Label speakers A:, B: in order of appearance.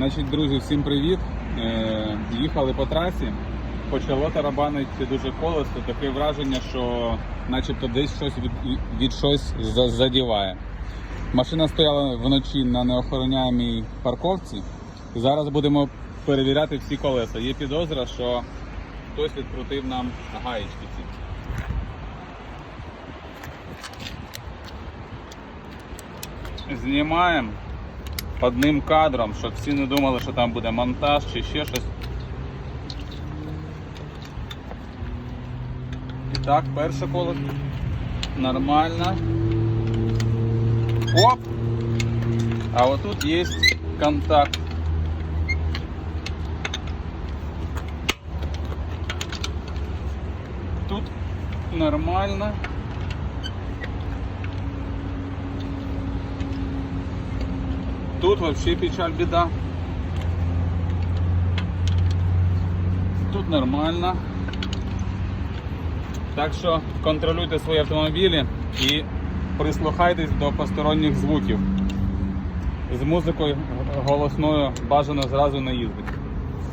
A: Значить, друзі, всім привіт. Е, їхали по трасі, почало тарабанити дуже колесо, таке враження, що начебто десь щось від, від щось задіває. Машина стояла вночі на неохороняємій парковці. Зараз будемо перевіряти всі колеса. Є підозра, що хтось відкрутив нам гаєчки ці. Знімаємо одним кадром, щоб всі не думали, що там буде монтаж чи ще щось. І так, перше коло нормально. Оп! А отут є контакт. Тут нормально. Тут вообще печаль, беда. Тут нормально. Так що контролюйте свої автомобілі і прислухайтесь до посторонніх звуків. З музикою голосною бажано зразу не їздити.